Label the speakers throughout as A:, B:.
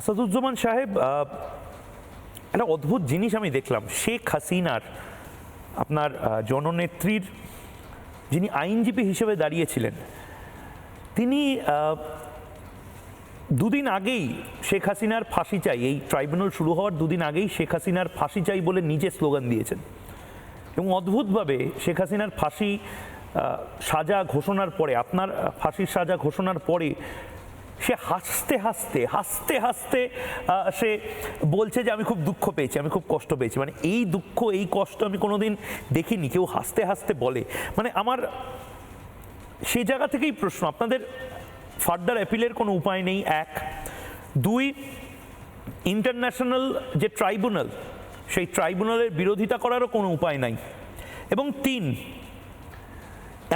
A: আসাদুজ্জামান সাহেব একটা অদ্ভুত জিনিস আমি দেখলাম। শেখ হাসিনার, আপনার জননেত্রীর যিনি আইনজীবী হিসেবে দাঁড়িয়েছিলেন, তিনি দুদিন আগেই শেখ হাসিনার ফাঁসি চাই, এই ট্রাইব্যুনাল শুরু হওয়ার দুদিন আগেই শেখ হাসিনার ফাঁসি চাই বলে নিজে স্লোগান দিয়েছেন। এবং অদ্ভুতভাবে শেখ হাসিনার ফাঁসি সাজা ঘোষণার পরে, আপনার ফাঁসির সাজা ঘোষণার পরে সে হাসতে হাসতে হাসতে হাসতে সে বলছে যে আমি খুব দুঃখ পেয়েছি, আমি খুব কষ্ট পেয়েছি। মানে এই দুঃখ, এই কষ্ট আমি কোনোদিন দেখিনি, কেউ হাসতে হাসতে বলে। মানে আমার সেই জায়গা থেকেই প্রশ্ন, আপনাদের ফার্দার অ্যাপিলের কোনো উপায় নেই? এক। দুই, ইন্টারন্যাশনাল যে ট্রাইব্যুনাল, সেই ট্রাইব্যুনালের বিরোধিতা করারও কোনো উপায় নাই। এবং তিন,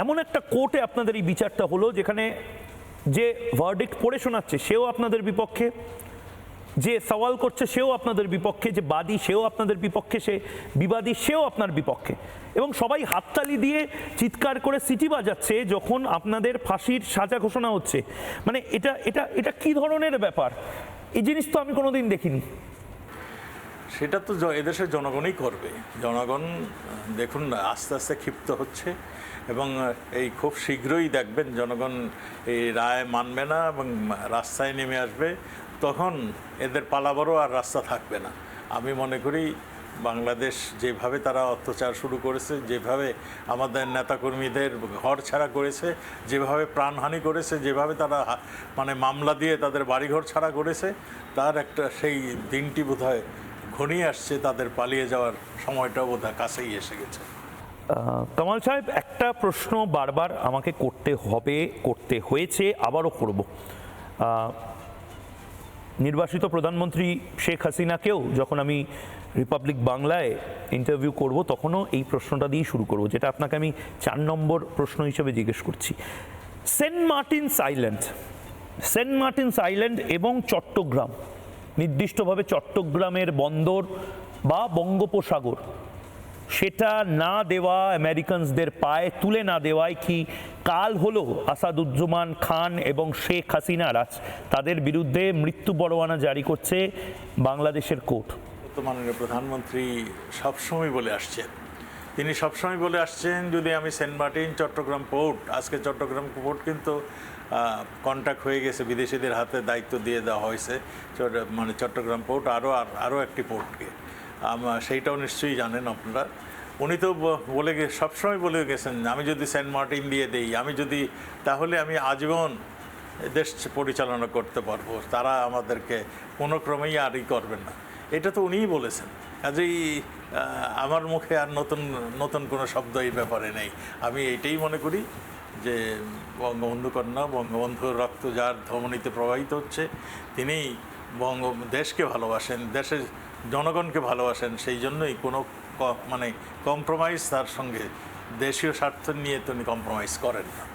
A: এমন একটা কোর্টে আপনাদের এই বিচারটা হলো, যেখানে যে ভার্ডিক্ট পড়ে শোনাচ্ছে, সেও আপনাদের বিপক্ষে। যে সওয়াল করছে, সেও আপনাদের বিপক্ষে। যে বাদী, সেও আপনাদের বিপক্ষে। সে বিবাদী, সেও আপনার বিপক্ষে। এবং সবাই হাততালি দিয়ে চিৎকার করে সিটি বাজাচ্ছে যখন আপনাদের ফাঁসির সাজা ঘোষণা হচ্ছে। মানে এটা এটা এটা কি ধরনের ব্যাপার? এই জিনিস তো আমি কোনোদিন দেখিনি।
B: সেটা তো এদেশের জনগণই করবে। জনগণ, দেখুন, আস্তে আস্তে ক্ষিপ্ত হচ্ছে এবং এই খুব শীঘ্রই দেখবেন জনগণ এই রায় মানবে না এবং রাস্তায় নেমে আসবে, তখন এদের পালাবারও আর রাস্তা থাকবে না। আমি মনে করি বাংলাদেশ যেভাবে তারা অত্যাচার শুরু করেছে, যেভাবে আমাদের নেতাকর্মীদের ঘর ছাড়া করেছে, যেভাবে প্রাণহানি করেছে, যেভাবে তারা মানে মামলা দিয়ে তাদের বাড়িঘর ছাড়া করেছে, তার একটা সেই দিনটি বোধহয় ঘনিয়ে আসছে, তাদের পালিয়ে যাওয়ার সময়টাও বোধহয় কাছেই এসে গেছে।
A: কামাল সাহেব, একটা প্রশ্ন বারবার আমাকে করতে হবে, করতে হয়েছে, আবারও করব। নির্বাসিত প্রধানমন্ত্রী শেখ হাসিনাকেও যখন আমি রিপাবলিক বাংলায় ইন্টারভিউ করব, তখনও এই প্রশ্নটা দিয়েই শুরু করব, যেটা আপনাকে আমি চার নম্বর প্রশ্ন হিসেবে জিজ্ঞেস করছি। Saint Martin's Island, Saint Martin's Island এবং চট্টগ্রাম নির্দিষ্টভাবে চট্টগ্রামের বন্দর বা বঙ্গোপসাগর, সেটা না দেওয়া আমেরিকানসদের পায়ে তুলে না দেওয়ায় কি কাল হলো আসাদুজ্জামান খান এবং শেখ হাসিনা রাজ তাদের বিরুদ্ধে মৃত্যু পরোয়ানা জারি করছে বাংলাদেশের কোর্ট।
B: মাননীয় প্রধানমন্ত্রী সবসময় বলে আসছেন তিনি সবসময় বলে আসছেন, যদি আমি সেন্ট মার্টিন, চট্টগ্রাম পোর্ট, আজকে চট্টগ্রাম পোর্ট কিন্তু কন্ট্যাক্ট হয়ে গেছে, বিদেশিদের হাতে দায়িত্ব দিয়ে দেওয়া হয়েছে। মানে চট্টগ্রাম পোর্ট আরও আরও একটি পোর্টকে। সেইটাও নিশ্চয়ই জানেন আপনারা। উনি তো বলে গে, সবসময় বলে গেছেন, আমি যদি সেন্ট মার্টিন দিয়ে দেই, আমি যদি, তাহলে আমি আজীবন দেশ পরিচালনা করতে পারব। তারা আমাদেরকে কোনো ক্রমেই আরই করবেন না। এটা তো উনিই বলেছেন। কাজেই আমার মুখে আর নতুন নতুন কোনো শব্দ এই ব্যাপারে নেই। আমি এইটাই মনে করি যে বঙ্গবন্ধু কন্যা বঙ্গবন্ধুর রক্ত যার ধমনীতে প্রবাহিত হচ্ছে, তিনি বঙ্গ, দেশকে ভালোবাসেন, দেশের জনগণকে ভালোবাসেন, সেই জন্যই কোনো মানে কম্প্রোমাইজ তার সঙ্গে দেশীয় স্বার্থ নিয়ে তিনি কম্প্রোমাইজ করেন না।